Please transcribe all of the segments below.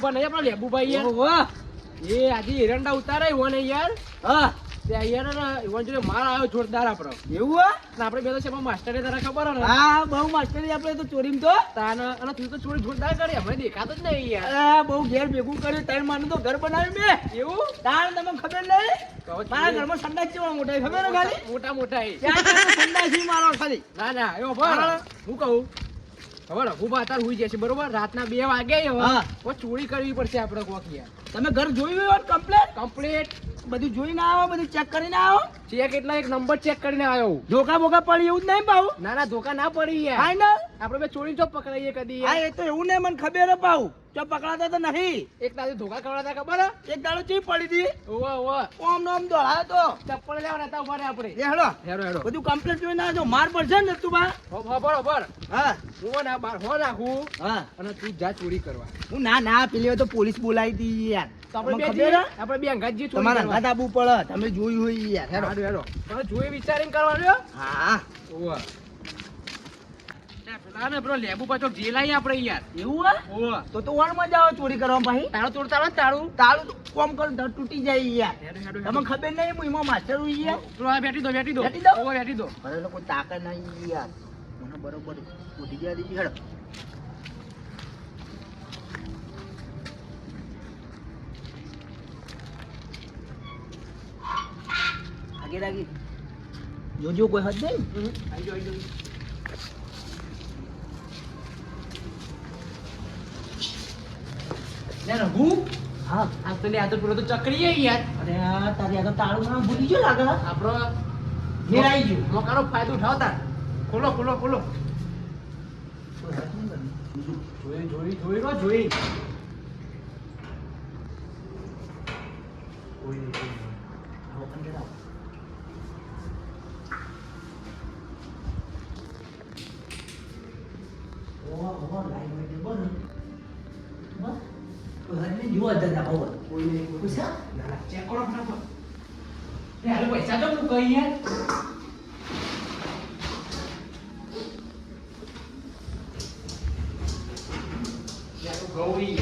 લેબુભાઈ નહીં આપણા લેબુભાઈ યાર. એ આજે એરંડા ઉતારે હોય યાર. હા. યાર ને માર આવ્યો જોરદાર એવું? બે તો છે માસ્ટરે તારા ખબર હે ને. હા બહુ માસ્ટરી આપણે તો ચોરીમ તો. તાને અને તું તો ચોરી જોરદાર કરી અમે દેખાતો જ નહીં યાર. બહુ ઘેર ભેગું કર્યું ત્રણ માનું તો ઘર બનાવ્યું મેં. એવું? તાણ તમને ખબર નહીં? મારા ઘરમાં સંડાસ કેવા મોટા ખબર ખાલી? મોટા મોટા. સંડાસ મારો ખાલી? ના ના એવો હું કહું ખબર હું અત્યારે હુઈ જશે બરોબર? રાતના બે વાગે હવે ચોરી કરવી પડશે આપણે કોક યાર. તમે ઘર જોયું હોય કમ્પ્લેટ કમ્પ્લીટ બધું જોઈને આવો બધું ચેક કરીને આવો. ચેક એટલે એક નંબર ચેક કરીને આવ્યો. ધોકા બોકા પડી એવું જ નહીં ભાવ ના ના ધોકા ના પડી યાર. ફાઈનલ આપણે બે ચોરી તો પકડાઈએ કદી હા એ તો એવું નહીં મને ખબર પાઉ જો પકડાતા તો નહીં. એક દાડો ધોકા ખવડાતા ખબર એક દાડો ચી પડી હતી? ઓવા ઓવા ઓમ નોમ દોડાયો તો. ચપ્પલ લેવા નતા ઊભા આપણે. એ હેડો. હેરો હેરો બધું કમ્પ્લીટ જોઈને આવજો. માર પડશે ને તું બા ખબર ખબર હા. હું ના બાર હો રાખું હા. અને તું જા ચોરી કરવા. હું ના ના પેલી તો પોલીસ બોલાવી હતી યાર. અંગાત જઈએ ચોરી તમારા કરવા. અંગાત આપવું પડે. તમે જોયું હોય યાર. હેડો. હેરો હેરો જોઈ વિચારીને કરવાનું હા. ઓવા. પેલા પેલો લેબુ પાછો જેલાઈ આપણે યાર. એવું હે? તો તો વણમાં જાઓ ચોરી કરવા ને તાળું તાળું કોમ કર ધડ તૂટી જાય યાર. તમને ખબર નહીં હું એમાં માસ્ટર હું યાર. પેલો બેઠી દો બેઠી દો. બેઠી દો? બેઠી દો. લોકો તાકાત નહીં યાર. મને બરોબર ઉઠી ગયા દીધી હેડો. આગે લાગી. જોજો કોઈ હદ નહીં? હા. આ તો લે આ તો પેલો તો ચકરી હે યાર. અરે આ તારી આ તો તાળું ના ભૂલી ગયો લાગે? આપણો મેળાઈ ગયું. મોકાનો ફાયદો ઉઠાવતા ખોલો ખોલો ખોલો. જોઈ જોઈ જોઈ રો જોઈ. આવો. હોય એટલે. બસ. કોઈ. ના ચેક કરો ફટાફટ હાલો પૈસા તો કહી યાર ગૌરી?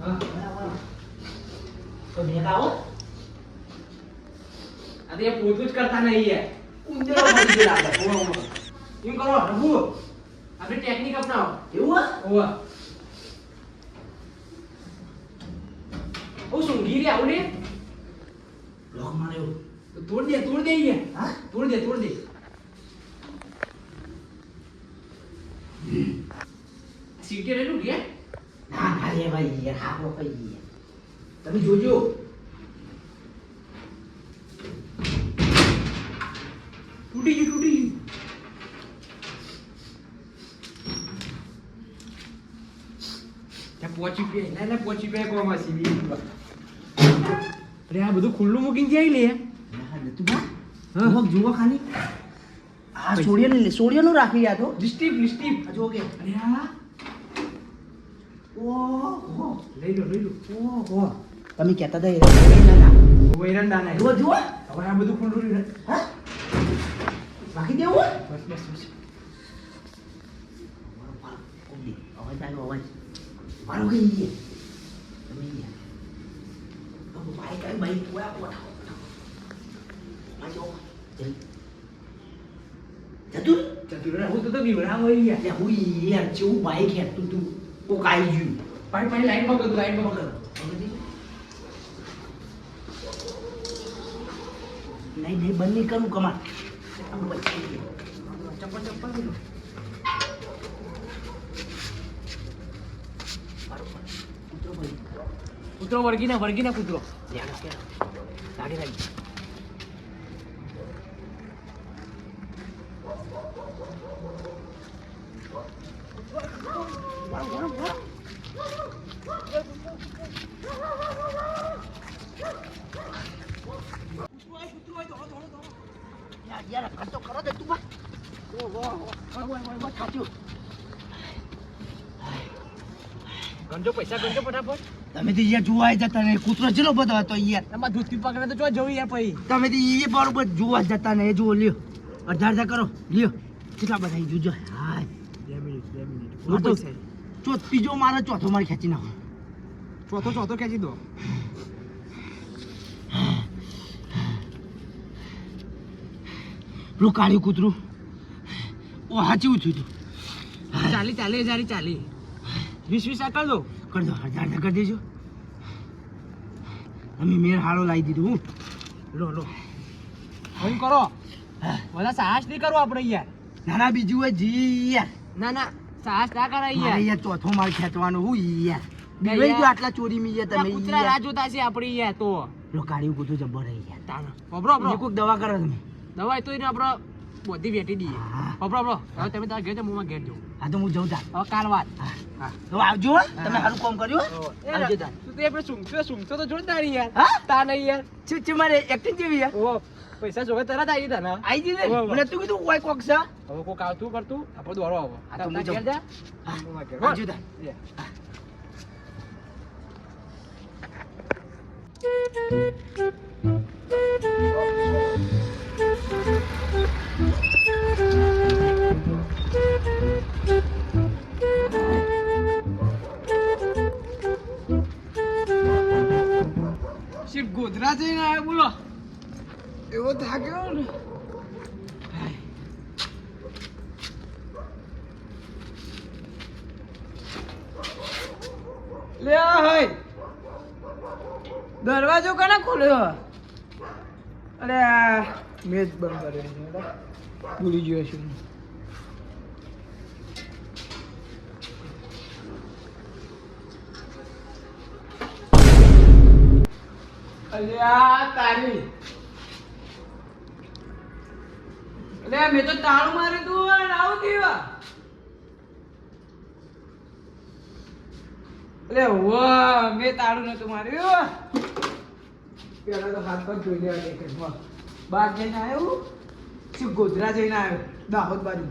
હા બરાબર. તો ભેગા આવો. તો એ જ કરતા નહીં યાર ઉંદરો એમ કરો રઘુ આપણે ટેકનિક અપનાવો. એવું હા? ઓવા ઓ સુંગી રે આવું ને. લોક એવું. તો તોડ દે તોડ દે યાર હા? તોડ દે તોડ દે. સીટી રેલું કે? ના, ના રે ભાઈ, યાર, હા ભાઈ. તમે જોજો. તૂટી ગયું તૂટી ગયું. પહોંચી બે ના ના પહોંચી બે કોમાં સીવી અરે આ બધું ખુલ્લું મૂકીને જાય લે? ના, બા? હા. જુઓ, જુઓ ખાલી. આ સોડિયાનું સોડિયાનું રાખી આ તો. લિસ્ટીપ લિસ્ટીપ આ કે. અરે આ? ઓહો. લઈ લો લઈ લો. ઓહો. તમે કહેતા હતા એ ના ના વૈરંડા ના જુઓ જુઓ. હવે આ બધું ખુલ્લું હા? રાખી દેવું? બસ બસ બસ. અવાજ આવ્યો અવાજ મારો કઈ ગઈ તમે ગયા બાઈક આવી બાઈક ઓયા ઓઠાવો ઓઠાવો જલ્દી જતું ચતુર હું તો તો બીવડા હોય યાર લે હું યાર જેવું બાઈક હેઠતું તું કોક આવી ગયું પાણી પાણી લાઈનમાં કરું લાઈનમાં કરું નહીં નહીં બંધ નહીં કરું કમાલ આપણું બચાવી ગયું. ચપ્પલ ચપ્પલ લઈ લો બરોબર. કૂતરો ભાઈ. કૂતરો વળગી વર્ગીના વળગી ધ્યાન કૂતરો લાગે. લાગી તો બા. ઓહો, ઓહો, ઓહો, ઓહો, ગંજો પૈસા ગંજો ફટાફટ. તમે તો યાર જોવા જતા ને કૂતરો જેલો બધો હતો યાર એમાં ધૂતી પીવા તો જો યાર પછી. તમે તો એ બરોબર જોવા જતા નહીં. જુઓ લ્યો. અડધા અડધા કરો. લ્યો. કેટલા બધા અહીં જોજો. હાય. બે મિનિટ બે મિનિટ. ચો ત્રીજો મારે ચોથો મારે ખેંચી નાખો. ચોથો ચોથો ખેંચી દો. પેલું કાળ્યું કૂતરું. ઓ હાચી ઉઠ્યું હતું ચાલી ચાલી હજારી ચાલી. વીસ વીસ આકલ દો. કરી દો હજાર ને કરી દેજો. અમે મેર હાળો લાવી દીધું હું. લો લો. ફોન કરો. બધા સાહસ નહીં કરો આપણે યાર ના ના બીજું હોય જી યાર. ના ના સાહસ ના કરાય યાર યાર ચોથો માર ખેંચવાનો હું યાર. બીવાઈ ગયો આટલા ચોરી મી ગયા તમે કૂતરા રાહ જોતા છે આપણી યાર તો. કાળ્યું કૂતરું જબ્બર રહી યાર. તાના બીજી કોઈક દવા કરો તમે. દવા તો એને આપણે બધી વેટી દઈએ. પબરો પબરો હવે તમે તારા ઘેર જાઓ હું ઘેર જાઉં હા તો હું જઉં તાર. હવે કાલ વાત. હા. તો આવજો. તમે સારું કામ કર્યું હો. આવજો તાર. તું તે આપણે સૂંઘતો સૂંઘતો તો જોરદાર યાર. હા? તા નહીં યાર. શું છે મારે એક્ટિંગ જેવી યાર ઓ પૈસા જોવે તરત આવી તા ને વાહ, વાહ. મને તું કીધું કોઈ કોક છે. હવે કોક આવતું કરતું આપણે દોડો આવો. હા, તો હું ઘેર જા. હા. આવજો તાર. લે. શિવ બોલો. એવો થાક્યો ને. લે હઈ દરવાજો કને ખોલ્યો? અરે મેજ બંધ કર્યો. ભૂલી ગયો છું. અલ્યા તારી. અલ્યા મેં તો તાળું માર્યું તું અને આવું કેવા અરે વાહ મેં તાળું નતું માર્યું પેલા તો હાથ પર જોઈ લેવા બાર જઈને આવ્યો, શું ગોધરા જઈને આવ્યો, દાહોદ બાજુ.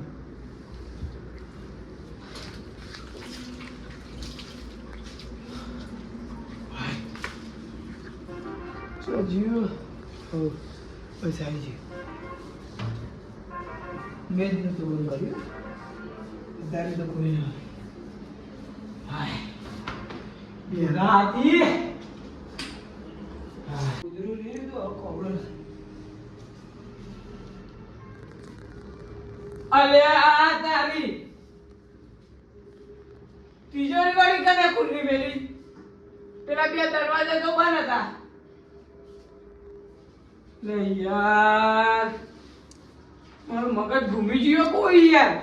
શું જીવ ઓ બસ આવી ગયું મેં જ નતું બંધ કર્યું અત્યારે તો કોઈ નહીં હાય હતી કુદરું તારી કને ખુલ્લી મેલી પેલા બે દરવાજા તો બંધ હતા યાર. મારો મગજ ઘૂમી ગયો કોઈ યાર.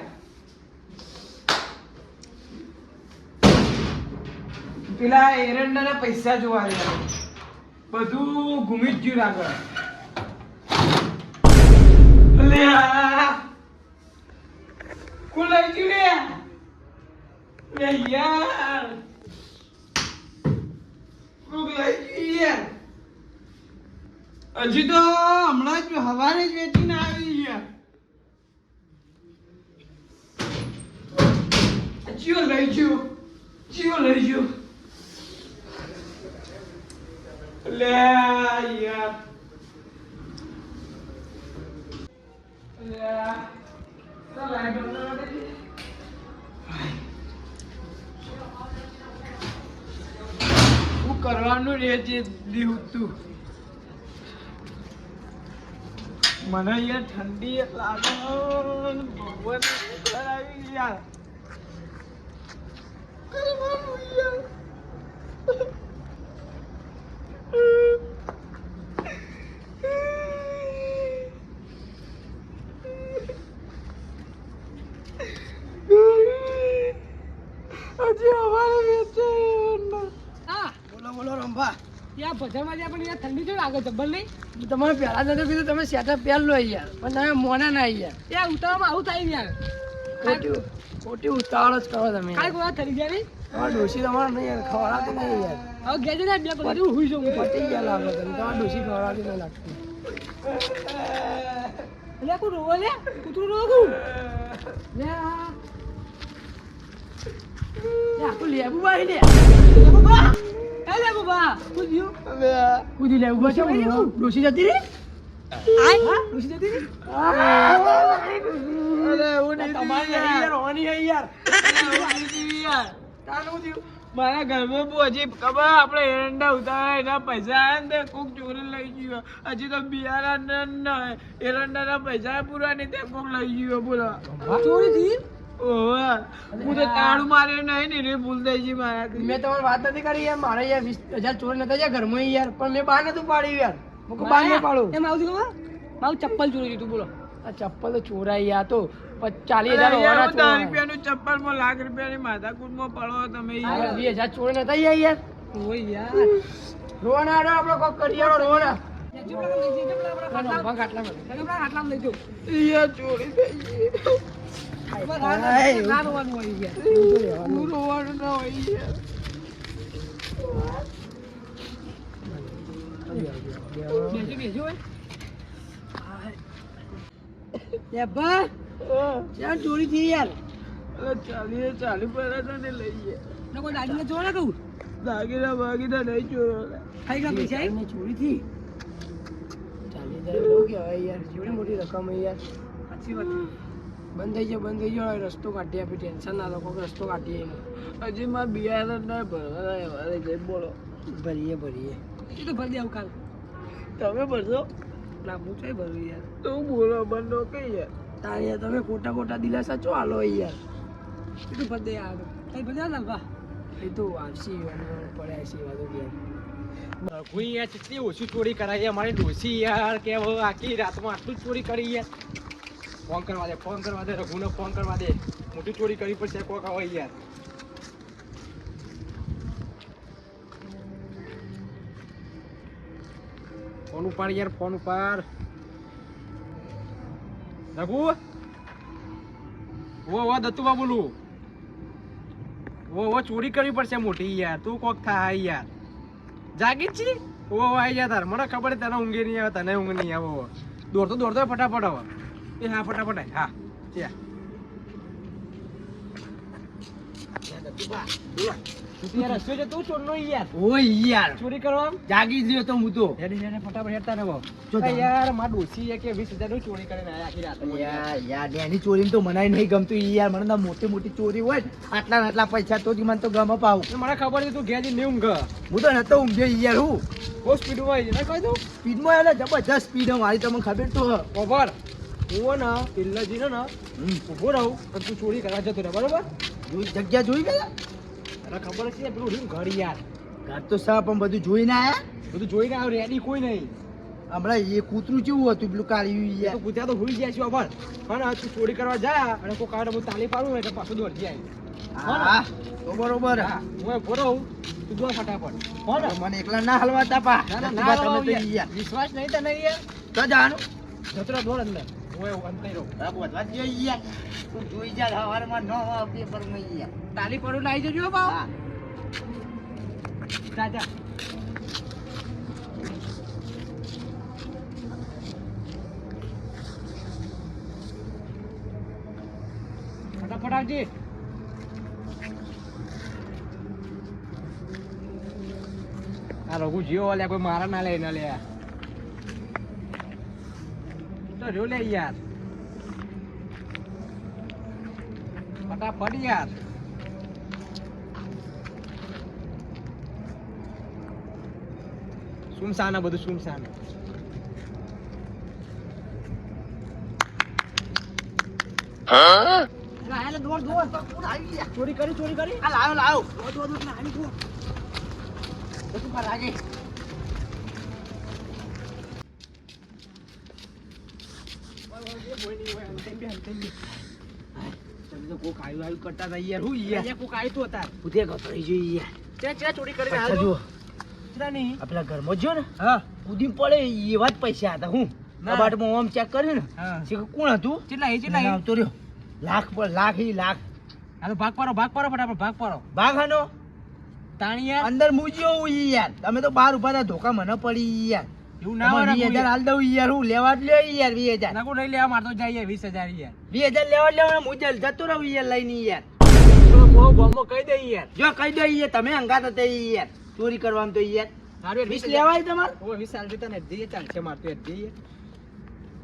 પેલા એરંડાના પૈસા જોવા રહ્યા બધું ઘૂમી ગયું આગળ. લે. કોણ લઈ ગયું લે? યાર. કોક લઈ ગયું હજી તો હમણાં જ હવારે જ વેચીને આવી ગયા ચિયો લઈ ગયો, ચિયો લઈ ગયો. લે યાર. કરવાનું રે છે દીવ તું? મને યાર ઠંડી લાગે. ભગવાન આવી યાર હજી અમારે વેચે હા બોલો બોલો રંભા ભજનમાં જ્યાં પણ યાર ઠંડી જો લાગે જબ્બર નહીં? તમારે પહેલા નતો કીધું તમે સેટઅપ પહેર લો યાર. પણ તમે મોના ના યાર. ત્યાં ઉતાવળમાં આવું થાય ને યાર. ખોટી ખોટી ઉતાવળ જ કરો તમે. કાંઈ કોઈ થઈ ગયા નહીં? તમારા ડોશી તમારે નહીં યાર ખવડાવતી નહીં યાર. હવે જઈને બે પછી હુઈ જવું પતી ગયા લાગે તમે તમારા ડોશી ખવડાવતી નહીં લાગતી. એટલે કોઈ રોવો લે. કૂતરું રોવો લે આ. આખું લેબુ બાઈ લે. લેબુ બા એ લેબુ બા શું થયું લે ઊભા છે પછી જતી રહી? હા ડોશી જતી રહી? અરે હું તમારી યાર. યાર, ઓની હે યાર. તારું થયું? મારા ઘરમાં પહોંચી ખબર આપણે એરંડા ઉતારા એના પૈસા આયા ને કોક ચોરી લઈ ગયો. હજી તો બિયારા ને એરંડાના પૈસા પૂરા નહીં તે કોક લઈ ગયો બોલા. ચોરી થઈ હું તો તાળું માર્યો નહીં ને એ ભૂલ થઈ ગઈ મારાથી. મેં તમારી વાત નથી કરી યાર મારે યાર વીસ હજાર ચોરી નતા યાર ઘરમાં યાર પણ મેં બહાર નતું પાડ્યું યાર. મેં બહાર નહીં પાડું. એમ આવું મારું ચપ્પલ ચોરી તું બોલો. આ ચપ્પલ તો ચોરાઈ યા તો ચાલીસ હજાર હોવાના હું રૂપિયાનું ચપ્પલમાં લાખ રૂપિયાની માથાકૂટમાં પડો તમે યાર. વીસ હજાર ચોરી નતા યાર યાર. ઓય યાર. રોવાના આડો આપણો કોક કરી આડો રોવાના ખાટલા આટલા લઈ જાઓ. ચોરી થઈ ગઈ. ચોરી થઈ યાર અરે ચાલી પડે ને લઈ ગયા ને કોઈ દાદીને જોવા ના કહું દાગીના બાગીના નહીં ચોરો ખાઈ ગયા પૈસા ચોરી થઈ ચાલીસ હજાર યાર જેવડી મોટી રકમ યાર સાચી વાત બંધ થઈ જાય બંધ થઈ જાય રસ્તો કાઢી આપી ટેન્શન ના લોકો રસ્તો કાઢીએ હજી માં બિહાર ના ભરવા જઈ બોલો. ભરીએ ભરીએ. એ તો ભરી દે આવું કાલ. તમે ભરશો? ના હું ચોય ભરું યાર. તો હું બોલો બંધો કઈ યાર. તારે યાર તમે ખોટા ખોટા દિલાસા ચો હાલો યાર. એ તો ભરી દે યાર. કઈ ભરી દે વાહ એ તો આવશે પડે પડ્યા છે વાતો યાર હું યાર કેટલી ઓછી ચોરી કરાવી અમારી ડોસી યાર કે આખી રાતમાં આટલું જ ચોરી કરી યાર. ફોન કરવા દે, ફોન કરવા દે, રઘુને ફોન કરવા દે. મોટી ચોરી કરવી પડશે, કોક આવે યાર. ફોન ઉપાડ યાર, ફોન ઉપાડ. રઘુ? ઓ ઓ, દત્તુબા બોલું. ઓ ઓ, ચોરી કરવી પડશે મોટી યાર, તું કોક થાય યાર. જાગી છી. ઓ આઈ જા તાર, મને ખબર તને ઊંઘે નહીં આવે, તને ઊંઘ નહીં આવે દોડતો દોડતો ફટાફટ હવે એ હા ફટાફટ. હા ત્યાં ચોરી કરવા જાગી તો હું તો. હેડી હેડી ફટાફટ હેડતા ને બહુ. જો આ તમે. યાર માર ડોસી એ કે 20000 નું ચોરી કરીને આખી રાત. યાર યાર એની ચોરી તો મનાય નહીં ગમતું. યાર મને મોટી મોટી ચોરી હોય. આટલા આટલા પૈસા તો મને તો ગમ પાવું મને ખબર છે તું ઘેર નહીં ઊંઘ. હું તો નતો ઊંઘે યાર હું. બહુ સ્પીડમાં આવી કહી દઉં સ્પીડમાં એટલે જબરજસ્ત સ્પીડ મારી તમને ખબર તો હ. ખબર હું ને પેલા ને. ઊભો રહું અને તું ચોરી કરવા જતો રહે બરોબર? જગ્યા જોઈ ગયા તને ખબર છે પેલું રહ્યું ઘર યાર. ઘર તો સાહેબ પણ બધું જોઈને આયા બધું જોઈને આવ્યો રેડી કોઈ નહીં. હમણાં એ કૂતરું કેવું હતું પેલું કાળી યાર? પૂછ્યા તો ભૂલી ગયા છે પણ પણ તું ચોરી કરવા જા અને કોઈ કારણે હું તાલી પાડું ને એટલે પાછું દોડતી આવી હા તો બરોબર. હા હું એ રહું તું જો ફટાફટ. હો ને? મને એકલા ના હલવા તાપા ના ના ના વિશ્વાસ નહીં તને યાર. તો જાનું. જતરા દોડ અંદર. હું એવું અંતે રહું હા, બોલવા જ તું જોઈ જા સવારમાં ન હોય પેપરમાં ઈ ગયા. તાલી પડું લાવી જજો બાવ હા. જા જા ફટાફટ આવજે. આ રઘુ જીઓ લે કોઈ મારા ના લે ના લે તો જો લે યાર. ફટાફટ યાર. સુમસાન આ બધું સુમસાન. ચોરી કરી ચોરી કરી. લાવ લાવ લાગે? તમે તો કોક આયુ આયુ કરતા હતા યાર હું યાર કોક આવ્યું તું હતા પૂછે ગતરી જોઈ યાર ત્યાં ત્યાં ચોરી કરીને પૈસા આવ્યો નહીં આ ઘરમાં જો ને. હા ઉડી પડે એવા જ પૈસા હતા હું ના. કબાટમાં આમ ચેક કર્યું ને કોણ હતું કેટલા એ કેટલા આવતો રહ્યો લાખ પર લાખ એ લાખ આ ભાગ પાડો ભાગ પાડો ફટાફટ ભાગ પાડો. ભાગ હનો તાણી અંદર મૂજ્યો યાર. તમે તો બહાર ઊભા હતા ધોકા મને પડી યાર. એવું ના હોય વીસ હજાર હાલ દઉં યાર હું લેવા જ લ્યો યાર વીસ હજાર. નકુ નહીં લેવા મારતો જાય વીસ હજાર યાર. વીસ હજાર લેવા લેવા હું જલ જતો રહું યાર લઈને યાર. બહુ કહી દે યાર. જો કહી દો યાર તમે હંગાત હતા યાર. ચોરી કરવાનું તો યાર. સારું વીસ લેવાય તમારે? ઓ વીસ હાલ તને ચાલશે મારતો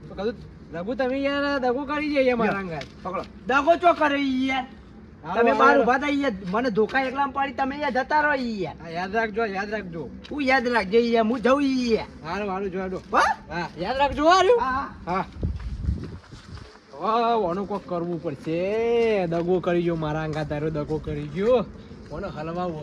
તો કદું તમે યાર દગો કરી જઈએ મારા અંગાત પકડો. દગો ચો કરે યાર? તમે બાર ઊભા થઈ મને ધોકા એકલા પાડી તમે યાર જતા રહો યાર યાદ. રાખજો યાદ રાખજો. તું યાદ રાખજે યાર હું જઉં યાર હારું હારું જોડો હા? હા. યાદ રાખજો હારું? હા હા. હા. ઓનું કોક કરવું પડશે. દગો કરી ગયો મારા અંગા તારો દગો કરી ગયો. ઓનો હલવાવો.